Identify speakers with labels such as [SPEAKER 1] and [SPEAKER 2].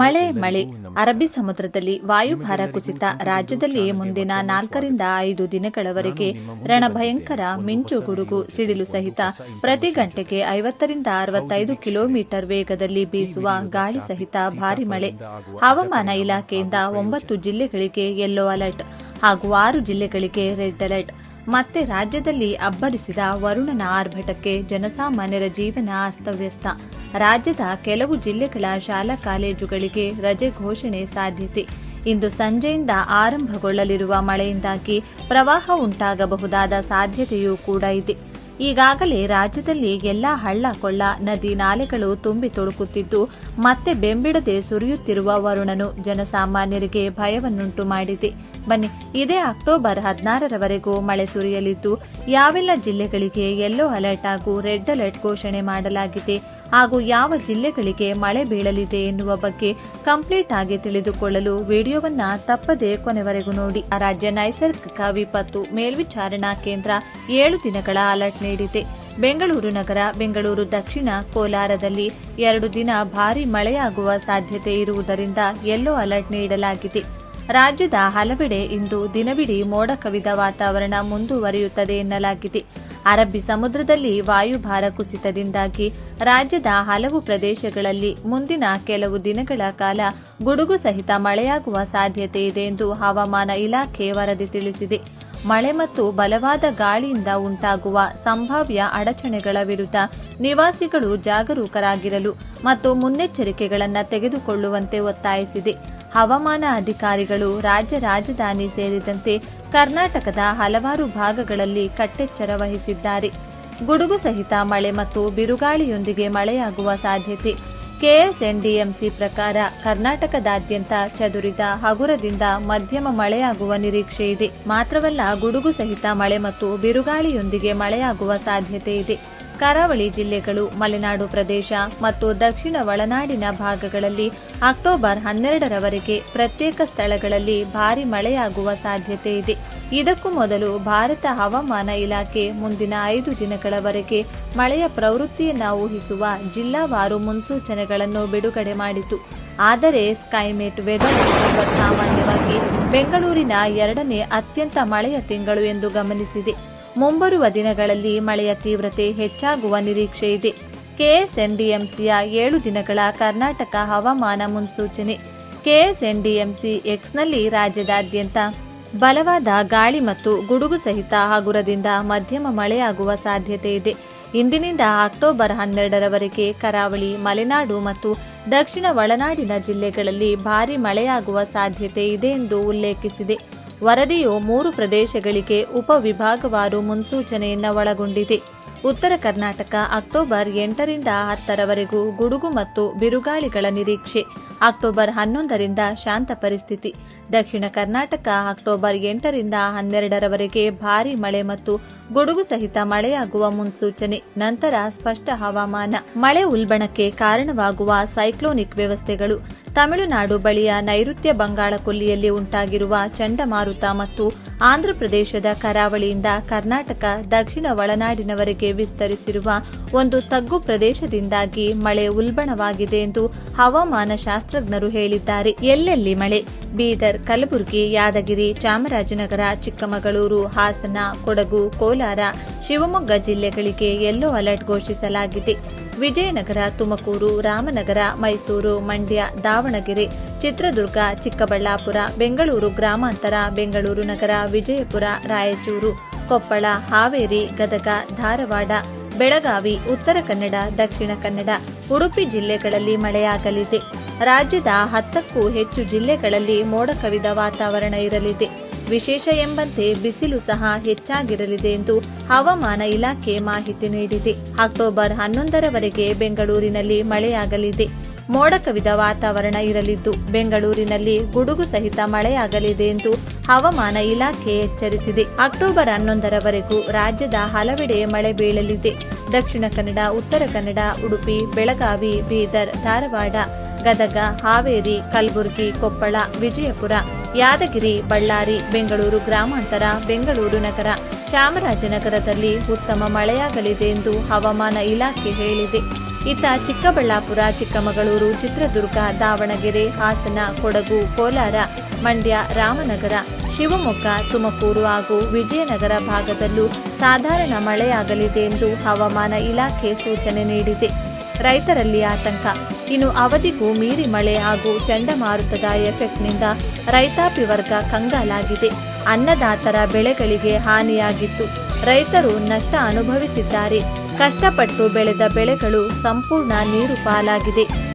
[SPEAKER 1] ಮಳೆ ಮಳೆ. ಅರಬ್ಬಿ ಸಮುದ್ರದಲ್ಲಿ ವಾಯುಭಾರ ಕುಸಿತ ರಾಜ್ಯದಲ್ಲಿ ಮುಂದಿನ ನಾಲ್ಕರಿಂದ ಐದು ದಿನಗಳವರೆಗೆ ರಣಭಯಂಕರ ಮಿಂಚು ಗುಡುಗು ಸಿಡಿಲು ಸಹಿತ ಪ್ರತಿ ಗಂಟೆಗೆ ಐವತ್ತರಿಂದ ಅರವತ್ತೈದು ಕಿಲೋಮೀಟರ್ ವೇಗದಲ್ಲಿ ಬೀಸುವ ಗಾಳಿ ಸಹಿತ ಭಾರಿ ಮಳೆ. ಹವಾಮಾನ ಇಲಾಖೆಯಿಂದ ಒಂಬತ್ತು ಜಿಲ್ಲೆಗಳಿಗೆ ಯೆಲ್ಲೋ ಅಲರ್ಟ್ ಹಾಗೂ ಆರು ಜಿಲ್ಲೆಗಳಿಗೆ ರೆಡ್ ಅಲರ್ಟ್ ಮತ್ತೆ ರಾಜ್ಯದಲ್ಲಿ ಅಬ್ಬರಿಸಿದ ವರುಣನ ಆರ್ಭಟಕ್ಕೆ ಜನಸಾಮಾನ್ಯರ ಜೀವನ ಅಸ್ತವ್ಯಸ್ತ. ರಾಜ್ಯದ ಕೆಲವು ಜಿಲ್ಲೆಗಳ ಶಾಲಾ ಕಾಲೇಜುಗಳಿಗೆ ರಜೆ ಘೋಷಣೆ ಸಾಧ್ಯತೆ. ಇಂದು ಸಂಜೆಯಿಂದ ಆರಂಭಗೊಳ್ಳಲಿರುವ ಮಳೆಯಿಂದಾಗಿ ಪ್ರವಾಹ ಉಂಟಾಗಬಹುದಾದ ಸಾಧ್ಯತೆಯೂ ಕೂಡ ಇದೆ. ಈಗಾಗಲೇ ರಾಜ್ಯದಲ್ಲಿ ಎಲ್ಲ ಹಳ್ಳ ಕೊಳ್ಳ, ನದಿ ನಾಲೆಗಳು ತುಂಬಿ ತುಳುಕುತ್ತಿದ್ದು, ಮತ್ತೆ ಬೆಂಬಿಡದೆ ಸುರಿಯುತ್ತಿರುವ ವರುಣನು ಜನಸಾಮಾನ್ಯರಿಗೆ ಭಯವನ್ನುಂಟು ಮಾಡಿದೆ. ಬನ್ನಿ, ಇದೇ ಅಕ್ಟೋಬರ್ ಹದಿನಾರರವರೆಗೂ ಮಳೆ ಸುರಿಯಲಿದ್ದು, ಯಾವೆಲ್ಲ ಜಿಲ್ಲೆಗಳಿಗೆ ಯೆಲ್ಲೋ ಅಲರ್ಟ್ ಹಾಗೂ ರೆಡ್ ಅಲರ್ಟ್ ಘೋಷಣೆ ಮಾಡಲಾಗಿದೆ. ಹಾಗೂ ಯಾವ ಜಿಲ್ಲೆಗಳಿಗೆ ಮಳೆ ಬೀಳಲಿದೆ ಎನ್ನುವ ಬಗ್ಗೆ ಕಂಪ್ಲೀಟ್ ಆಗಿ ತಿಳಿದುಕೊಳ್ಳಲು ವಿಡಿಯೋವನ್ನ ತಪ್ಪದೆ ಕೊನೆವರೆಗೂ ನೋಡಿ. ರಾಜ್ಯ ನೈಸರ್ಗಿಕ ವಿಪತ್ತು ಮೇಲ್ವಿಚಾರಣಾ ಕೇಂದ್ರ ಏಳು ದಿನಗಳ ಅಲರ್ಟ್ ನೀಡಿದೆ. ಬೆಂಗಳೂರು ನಗರ, ಬೆಂಗಳೂರು ದಕ್ಷಿಣ ಕೋಲಾರದಲ್ಲಿ ಎರಡು ದಿನ ಭಾರೀ ಮಳೆಯಾಗುವ ಸಾಧ್ಯತೆ ಇರುವುದರಿಂದ ಯೆಲ್ಲೋ ಅಲರ್ಟ್ ನೀಡಲಾಗಿದೆ. ರಾಜ್ಯದ ಹಲವೆಡೆ ಇಂದು ದಿನವಿಡೀ ಮೋಡ ಕವಿದ ವಾತಾವರಣ ಮುಂದುವರಿಯುತ್ತದೆ ಎನ್ನಲಾಗಿದೆ. ಅರಬ್ಬಿ ಸಮುದ್ರದಲ್ಲಿ ವಾಯುಭಾರ ಕುಸಿತದಿಂದಾಗಿ ರಾಜ್ಯದ ಹಲವು ಪ್ರದೇಶಗಳಲ್ಲಿ ಮುಂದಿನ ಕೆಲವು ದಿನಗಳ ಕಾಲ ಗುಡುಗು ಸಹಿತ ಮಳೆಯಾಗುವ ಸಾಧ್ಯತೆ ಇದೆ ಎಂದು ಹವಾಮಾನ ಇಲಾಖೆ ವರದಿ ತಿಳಿಸಿದೆ. ಮಳೆ ಮತ್ತು ಬಲವಾದ ಗಾಳಿಯಿಂದ ಉಂಟಾಗುವ ಸಂಭಾವ್ಯ ಅಡಚಣೆಗಳ ವಿರುದ್ಧ ನಿವಾಸಿಗಳು ಜಾಗರೂಕರಾಗಿರಲು ಮತ್ತು ಮುನ್ನೆಚ್ಚರಿಕೆಗಳನ್ನು ತೆಗೆದುಕೊಳ್ಳುವಂತೆ ಒತ್ತಾಯಿಸಿದೆ. ಹವಾಮಾನ ಅಧಿಕಾರಿಗಳು ರಾಜ್ಯ ರಾಜಧಾನಿ ಸೇರಿದಂತೆ ಕರ್ನಾಟಕದ ಹಲವಾರು ಭಾಗಗಳಲ್ಲಿ ಕಟ್ಟೆಚ್ಚರ ವಹಿಸಿದ್ದಾರೆ. ಗುಡುಗು ಸಹಿತ ಮಳೆ ಮತ್ತು ಬಿರುಗಾಳಿಯೊಂದಿಗೆ ಮಳೆಯಾಗುವ ಸಾಧ್ಯತೆ. ಕೆಎಸ್ಎನ್ಡಿಎಂಸಿ ಪ್ರಕಾರ ಕರ್ನಾಟಕದಾದ್ಯಂತ ಚದುರಿದ ಹಗುರದಿಂದ ಮಧ್ಯಮ ಮಳೆಯಾಗುವ ನಿರೀಕ್ಷೆ ಇದೆ. ಮಾತ್ರವಲ್ಲ, ಗುಡುಗು ಸಹಿತ ಮಳೆ ಮತ್ತು ಬಿರುಗಾಳಿಯೊಂದಿಗೆ ಮಳೆಯಾಗುವ ಸಾಧ್ಯತೆ ಇದೆ. ಕರಾವಳಿ ಜಿಲ್ಲೆಗಳು, ಮಲೆನಾಡು ಪ್ರದೇಶ ಮತ್ತು ದಕ್ಷಿಣ ಒಳನಾಡಿನ ಭಾಗಗಳಲ್ಲಿ ಅಕ್ಟೋಬರ್ ಹನ್ನೆರಡರವರೆಗೆ ಪ್ರತ್ಯೇಕ ಸ್ಥಳಗಳಲ್ಲಿ ಭಾರಿ ಮಳೆಯಾಗುವ ಸಾಧ್ಯತೆ ಇದೆ. ಇದಕ್ಕೂ ಮೊದಲು ಭಾರತ ಹವಾಮಾನ ಇಲಾಖೆ ಮುಂದಿನ ಐದು ದಿನಗಳವರೆಗೆ ಮಳೆಯ ಪ್ರವೃತ್ತಿಯನ್ನು ಊಹಿಸುವ ಜಿಲ್ಲಾವಾರು ಮುನ್ಸೂಚನೆಗಳನ್ನು ಬಿಡುಗಡೆ ಮಾಡಿತು. ಆದರೆ ಸ್ಕೈಮೇಟ್ ವೆದರ್ ಸಾಮಾನ್ಯವಾಗಿ ಬೆಂಗಳೂರಿನ ಎರಡನೇ ಅತ್ಯಂತ ಮಳೆಯ ತಿಂಗಳು ಎಂದು ಗಮನಿಸಿದೆ. ಮುಂಬರುವ ದಿನಗಳಲ್ಲಿ ಮಳೆಯ ತೀವ್ರತೆ ಹೆಚ್ಚಾಗುವ ನಿರೀಕ್ಷೆ ಇದೆ. ಕೆಎಸ್ಎನ್ಡಿಎಂಸಿಯ ಏಳು ದಿನಗಳ ಕರ್ನಾಟಕ ಹವಾಮಾನ ಮುನ್ಸೂಚನೆ. ಕೆಎಸ್ಎನ್ಡಿಎಂಸಿ ಎಕ್ಸ್ನಲ್ಲಿ ರಾಜ್ಯದಾದ್ಯಂತ ಬಲವಾದ ಗಾಳಿ ಮತ್ತು ಗುಡುಗು ಸಹಿತ ಹಗುರದಿಂದ ಮಧ್ಯಮ ಮಳೆಯಾಗುವ ಸಾಧ್ಯತೆ ಇದೆ. ಇಂದಿನಿಂದ ಅಕ್ಟೋಬರ್ ಹನ್ನೆರಡರವರೆಗೆ ಕರಾವಳಿ, ಮಲೆನಾಡು ಮತ್ತು ದಕ್ಷಿಣ ಒಳನಾಡಿನ ಜಿಲ್ಲೆಗಳಲ್ಲಿ ಭಾರೀ ಮಳೆಯಾಗುವ ಸಾಧ್ಯತೆ ಇದೆ ಎಂದು ಉಲ್ಲೇಖಿಸಿದೆ. ವರದಿಯು ಮೂರು ಪ್ರದೇಶಗಳಿಗೆ ಉಪವಿಭಾಗವಾರು ಮುನ್ಸೂಚನೆಯನ್ನು ಒಳಗೊಂಡಿದೆ. ಉತ್ತರ ಕರ್ನಾಟಕ ಅಕ್ಟೋಬರ್ ಎಂಟರಿಂದ ಹತ್ತರವರೆಗೂ ಗುಡುಗು ಮತ್ತು ಬಿರುಗಾಳಿಗಳ ನಿರೀಕ್ಷೆ. ಅಕ್ಟೋಬರ್ ಹನ್ನೊಂದರಿಂದ ಶಾಂತ ಪರಿಸ್ಥಿತಿ. ದಕ್ಷಿಣ ಕರ್ನಾಟಕ ಅಕ್ಟೋಬರ್ ಎಂಟರಿಂದ ಹನ್ನೆರಡರವರೆಗೆ ಭಾರೀ ಮಳೆ ಮತ್ತು ಗುಡುಗು ಸಹಿತ ಮಳೆಯಾಗುವ ಮುನ್ಸೂಚನೆ. ನಂತರ ಸ್ಪಷ್ಟ ಹವಾಮಾನ. ಮಳೆ ಉಲ್ಬಣಕ್ಕೆ ಕಾರಣವಾಗುವ ಸೈಕ್ಲೋನಿಕ್ ವ್ಯವಸ್ಥೆಗಳು. ತಮಿಳುನಾಡು ಬಳಿಯ ನೈಋತ್ಯ ಬಂಗಾಳ ಕೊಲ್ಲಿಯಲ್ಲಿ ಉಂಟಾಗಿರುವ ಚಂಡಮಾರುತ ಮತ್ತು ಆಂಧ್ರಪ್ರದೇಶದ ಕರಾವಳಿಯಿಂದ ಕರ್ನಾಟಕ, ದಕ್ಷಿಣ ಒಳನಾಡಿನವರೆಗೆ ವಿಸ್ತರಿಸಿರುವ ಒಂದು ತಗ್ಗು ಪ್ರದೇಶದಿಂದಾಗಿ ಮಳೆ ಉಲ್ಬಣವಾಗಿದೆ ಎಂದು ಹವಾಮಾನ ಶಾಸ್ತ್ರಜ್ಞರು ಹೇಳಿದ್ದಾರೆ. ಎಲ್ಲೆಲ್ಲಿ ಮಳೆ? ಬೀದರ್, ಕಲಬುರಗಿ, ಯಾದಗಿರಿ, ಚಾಮರಾಜನಗರ, ಚಿಕ್ಕಮಗಳೂರು, ಹಾಸನ, ಕೊಡಗು ಕೋಲಾರ, ಶಿವಮೊಗ್ಗ ಜಿಲ್ಲೆಗಳಿಗೆ ಯೆಲ್ಲೋ ಅಲರ್ಟ್ ಘೋಷಿಸಲಾಗಿದೆ. ವಿಜಯನಗರ, ತುಮಕೂರು, ರಾಮನಗರ, ಮೈಸೂರು, ಮಂಡ್ಯ, ದಾವಣಗೆರೆ, ಚಿತ್ರದುರ್ಗ, ಚಿಕ್ಕಬಳ್ಳಾಪುರ, ಬೆಂಗಳೂರು ಗ್ರಾಮಾಂತರ, ಬೆಂಗಳೂರು ನಗರ, ವಿಜಯಪುರ, ರಾಯಚೂರು, ಕೊಪ್ಪಳ, ಹಾವೇರಿ, ಗದಗ, ಧಾರವಾಡ, ಬೆಳಗಾವಿ, ಉತ್ತರ ಕನ್ನಡ, ದಕ್ಷಿಣ ಕನ್ನಡ, ಉಡುಪಿ ಜಿಲ್ಲೆಗಳಲ್ಲಿ ಮಳೆಯಾಗಲಿದೆ. ರಾಜ್ಯದ ಹತ್ತಕ್ಕೂ ಹೆಚ್ಚು ಜಿಲ್ಲೆಗಳಲ್ಲಿ ಮೋಡ ಕವಿದ ವಾತಾವರಣ ಇರಲಿದೆ. ವಿಶೇಷ ಎಂಬಂತೆ ಬಿಸಿಲು ಸಹ ಹೆಚ್ಚಾಗಿರಲಿದೆ ಎಂದು ಹವಾಮಾನ ಇಲಾಖೆ ಮಾಹಿತಿ ನೀಡಿದೆ. ಅಕ್ಟೋಬರ್ ಹನ್ನೊಂದರವರೆಗೆ ಬೆಂಗಳೂರಿನಲ್ಲಿ ಮಳೆಯಾಗಲಿದೆ. ಮೋಡ ಕವಿದ ವಾತಾವರಣ ಇರಲಿದ್ದು, ಬೆಂಗಳೂರಿನಲ್ಲಿ ಗುಡುಗು ಸಹಿತ ಮಳೆಯಾಗಲಿದೆ ಎಂದು ಹವಾಮಾನ ಇಲಾಖೆ ಎಚ್ಚರಿಸಿದೆ. ಅಕ್ಟೋಬರ್ ಹನ್ನೊಂದರವರೆಗೂ ರಾಜ್ಯದ ಹಲವೆಡೆ ಮಳೆ ಬೀಳಲಿದೆ. ದಕ್ಷಿಣ ಕನ್ನಡ, ಉತ್ತರ ಕನ್ನಡ, ಉಡುಪಿ, ಬೆಳಗಾವಿ, ಬೀದರ್, ಧಾರವಾಡ, ಗದಗ, ಹಾವೇರಿ, ಕಲಬುರಗಿ, ಕೊಪ್ಪಳ, ವಿಜಯಪುರ ಯಾದಗಿರಿ, ಬಳ್ಳಾರಿ, ಬೆಂಗಳೂರು ಗ್ರಾಮಾಂತರ, ಬೆಂಗಳೂರು ನಗರ. ಚಾಮರಾಜನಗರದಲ್ಲಿ ಉತ್ತಮ ಮಳೆಯಾಗಲಿದೆ ಎಂದು ಹವಾಮಾನ ಇಲಾಖೆ ಹೇಳಿದೆ. ಇತ್ತ ಚಿಕ್ಕಬಳ್ಳಾಪುರ, ಚಿಕ್ಕಮಗಳೂರು, ಚಿತ್ರದುರ್ಗ, ದಾವಣಗೆರೆ, ಹಾಸನ, ಕೊಡಗು, ಕೋಲಾರ, ಮಂಡ್ಯ, ರಾಮನಗರ, ಶಿವಮೊಗ್ಗ, ತುಮಕೂರು ಹಾಗೂ ವಿಜಯನಗರ ಭಾಗದಲ್ಲೂ ಸಾಧಾರಣ ಮಳೆಯಾಗಲಿದೆ ಎಂದು ಹವಾಮಾನ ಇಲಾಖೆ ಸೂಚನೆ ನೀಡಿದೆ. ರೈತರಲ್ಲಿ ಆತಂಕ. ಇನ್ನು ಅವಧಿಗೂ ಮೀರಿ ಮಳೆ ಹಾಗೂ ಚಂಡಮಾರುತದ ಎಫೆಕ್ಟ್ನಿಂದ ರೈತಾಪಿ ವರ್ಗ ಕಂಗಾಲಾಗಿದೆ. ಅನ್ನದಾತರ ಬೆಳೆಗಳಿಗೆ ಹಾನಿಯಾಗಿತ್ತು. ರೈತರು ನಷ್ಟ ಅನುಭವಿಸಿದ್ದಾರೆ. ಕಷ್ಟಪಟ್ಟು ಬೆಳೆದ ಬೆಳೆಗಳು ಸಂಪೂರ್ಣ ನೀರು ಪಾಲಾಗಿದೆ.